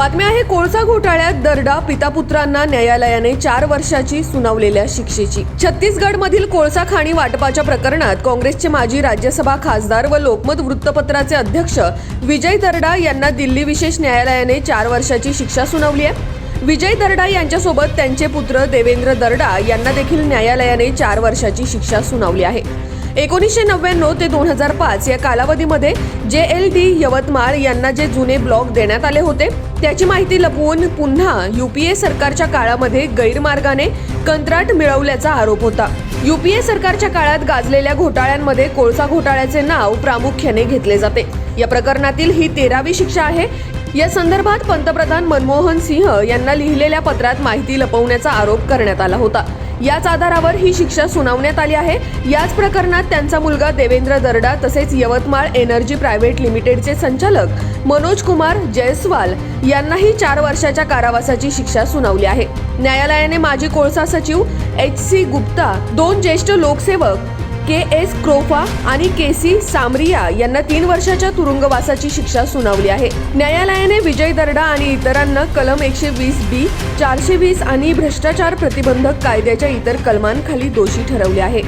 बातमी आहे कोळसा घोटाळ्यात दरडा पितापुत्रांना न्यायालयाने चार वर्षाची सुनावलेल्या शिक्षेची. छत्तीसगडमधील कोळसा खाणी वाटपाच्या प्रकरणात काँग्रेसचे माजी राज्यसभा खासदार व लोकमत वृत्तपत्राचे अध्यक्ष विजय दरडा यांना दिल्ली विशेष न्यायालयाने चार वर्षाची शिक्षा सुनावली आहे. विजय दरडा यांच्यासोबत त्यांचे पुत्र देवेंद्र दरडा यांना देखील न्यायालयाने चार वर्षाची शिक्षा सुनावली आहे. एकोणीसशे नव्याण्णव ते दोन हजार पाच या कालावधीमध्ये जे एल डी यवतमाळ यांना जे जुने ब्लॉक देण्यात आले होते त्याची माहिती लपवून पुन्हा युपीए सरकारच्या काळामध्ये गैरमार्गाने कंत्राट मिळवल्याचा आरोप होता. युपीए सरकारच्या काळात गाजलेल्या घोटाळ्यांमध्ये कोळसा घोटाळ्याचे नाव प्रामुख्याने घेतले जाते. या प्रकरणातील ही तेरावी शिक्षा आहे या संदर्भात पंतप्रधान मनमोहन सिंह यांना लिहिलेल्या पत्रात माहिती लपवण्याचा आरोप करण्यात आला होता. याच आधारावर ही शिक्षा सुनावण्यात आली आहे. याच प्रकरणात त्यांचा मुलगा देवेंद्र दरडा तसेच यवतमाळ एनर्जी प्रायव्हेट लिमिटेडचे संचालक मनोज कुमार जयस्वाल यांनाही चार वर्षाच्या कारावासाची शिक्षा सुनावली आहे. न्यायालयाने माजी कोळसा सचिव एच सी गुप्ता दोन ज्येष्ठ लोकसेवक के एस क्रोफा आणि के सी सामरिया यांना तीन वर्षाच्या तुरुंगवासाची शिक्षा सुनावली आहे. न्यायालयाने विजय दरडा आणि इतरांना कलम एकशे वीस बी चारशे वीस आणि भ्रष्टाचार प्रतिबंधक कायद्याच्या इतर कलमांखाली दोषी ठरवले आहे.